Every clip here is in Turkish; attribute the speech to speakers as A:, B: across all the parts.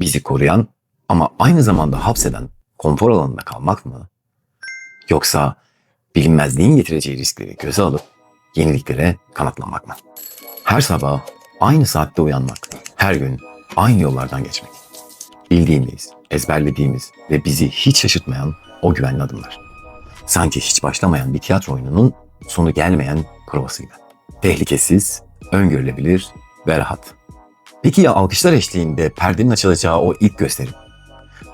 A: bizi koruyan ama aynı zamanda hapseden konfor alanında kalmak mı? Yoksa bilinmezliğin getireceği riskleri göze alıp yeniliklere kanatlanmak mı? Her sabah aynı saatte uyanmak, her gün aynı yollardan geçmek. Bildiğimiz, ezberlediğimiz ve bizi hiç şaşırtmayan o güvenli adımlar. Sanki hiç başlamayan bir tiyatro oyununun sonu gelmeyen provasıydı. Tehlikesiz, öngörülebilir ve rahat. Peki ya alkışlar eşliğinde perdenin açılacağı o ilk gösterim?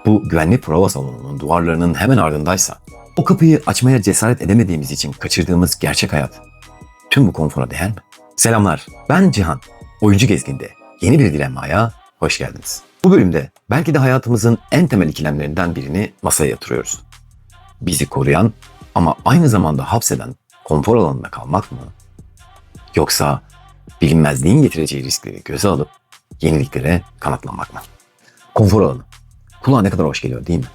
A: Bu güvenli prova salonunun duvarlarının hemen ardındaysa, o kapıyı açmaya cesaret edemediğimiz için kaçırdığımız gerçek hayat, tüm bu konfora değer mi? Selamlar, ben Cihan. Oyuncu Gezgin'de yeni bir dilenmaya hoş geldiniz. Bu bölümde belki de hayatımızın en temel ikilemlerinden birini masaya yatırıyoruz. Bizi koruyan ama aynı zamanda hapseden konfor alanında kalmak mı? Yoksa bilinmezliğin getireceği riskleri göze alıp yeniliklere kanatlanmak mı? Konfor alanı. Kulağa ne kadar hoş geliyor değil mi?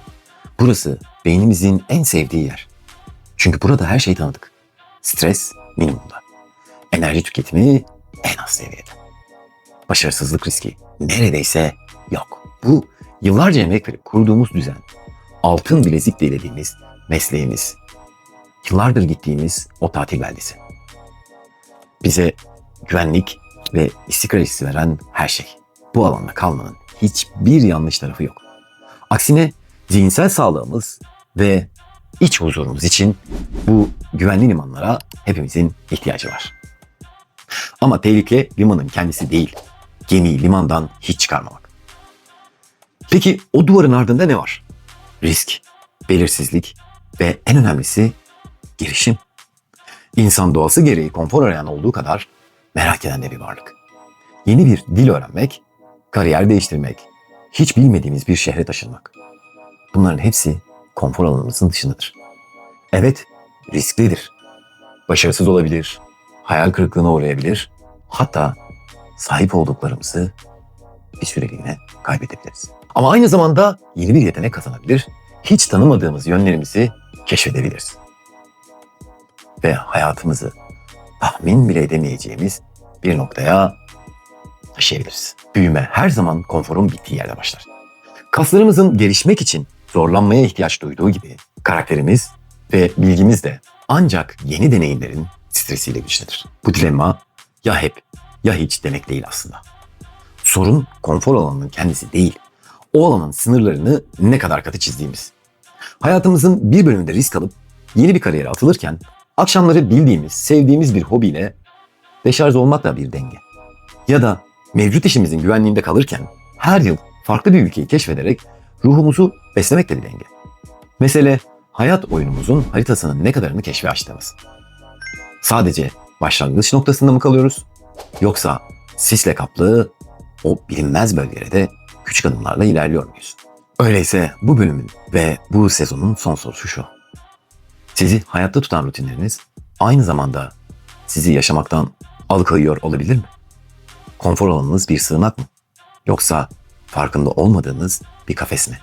A: Burası beynimizin en sevdiği yer. Çünkü burada her şey tanıdık. Stres minimumda. Enerji tüketimi en az seviyede. Başarısızlık riski neredeyse yok. Bu yıllarca emek verip kurduğumuz düzen, altın bilezik dilediğimiz mesleğimiz, yıllardır gittiğimiz o tatil beldesi. Bize güvenlik ve istikrar hissi veren her şey. Bu alanda kalmanın hiçbir yanlış tarafı yok. Aksine zihinsel sağlığımız ve iç huzurumuz için bu güvenli limanlara hepimizin ihtiyacı var. Ama tehlike limanın kendisi değil, gemiyi limandan hiç çıkarmamak. Peki o duvarın ardında ne var? Risk, belirsizlik ve en önemlisi girişim. İnsan doğası gereği konfor arayan olduğu kadar merak eden de bir varlık. Yeni bir dil öğrenmek, kariyer değiştirmek, hiç bilmediğimiz bir şehre taşınmak. Bunların hepsi konfor alanımızın dışındadır. Evet, risklidir. Başarısız olabilir, hayal kırıklığına uğrayabilir, hatta sahip olduklarımızı bir süreliğine kaybedebiliriz. Ama aynı zamanda yeni bir yetenek kazanabilir, hiç tanımadığımız yönlerimizi keşfedebiliriz. Ve hayatımızı tahmin bile edemeyeceğimiz bir noktaya taşıyabiliriz. Büyüme her zaman konforun bittiği yerde başlar. Kaslarımızın gelişmek için zorlanmaya ihtiyaç duyduğu gibi karakterimiz ve bilgimiz de ancak yeni deneyimlerin stresiyle güçlenir. Bu dilemma ya hep ya hiç demek değil aslında. Sorun konfor alanının kendisi değil. O alanın sınırlarını ne kadar katı çizdiğimiz. Hayatımızın bir bölümünde risk alıp yeni bir kariyere atılırken akşamları bildiğimiz, sevdiğimiz bir hobiyle deşarj olmak da bir denge. Ya da mevcut işimizin güvenliğinde kalırken her yıl farklı bir ülkeyi keşfederek ruhumuzu beslemek de bir denge. Mesele hayat oyunumuzun haritasının ne kadarını keşfe açtığımız. Sadece başlangıç noktasında mı kalıyoruz? Yoksa sisle kaplı o bilinmez bölgelerde küçük adımlarla ilerliyor muyuz? Öyleyse bu bölümün ve bu sezonun son sorusu şu. Sizi hayatta tutan rutinleriniz aynı zamanda sizi yaşamaktan alıkoyuyor olabilir mi? Konfor alanınız bir sığınak mı? Yoksa farkında olmadığınız bir kafes mi?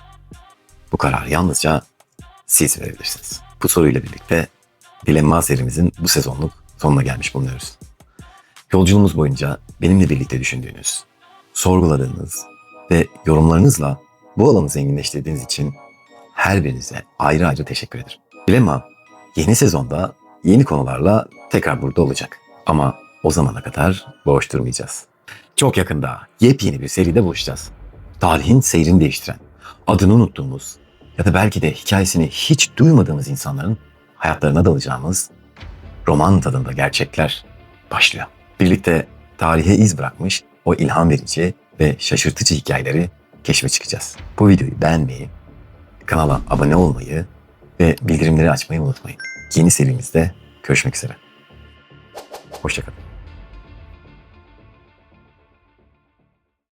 A: Bu kararı yalnızca siz verebilirsiniz. Bu soruyla birlikte Dilemma serimizin bu sezonluk sonuna gelmiş bulunuyoruz. Yolculuğumuz boyunca benimle birlikte düşündüğünüz, sorguladığınız ve yorumlarınızla bu alanı zenginleştirdiğiniz için her birinize ayrı ayrı teşekkür ederim. Dilemma yeni sezonda yeni konularla tekrar burada olacak. Ama o zamana kadar boş durmayacağız. Çok yakında yepyeni bir seride buluşacağız. Tarihin seyrini değiştiren, adını unuttuğumuz ya da belki de hikayesini hiç duymadığımız insanların hayatlarına dalacağımız roman tadında gerçekler başlıyor. Birlikte tarihe iz bırakmış o ilham verici ve şaşırtıcı hikayeleri keşfe çıkacağız. Bu videoyu beğenmeyi, kanala abone olmayı ve bildirimleri açmayı unutmayın. Yeni serimizde görüşmek üzere. Hoşçakalın.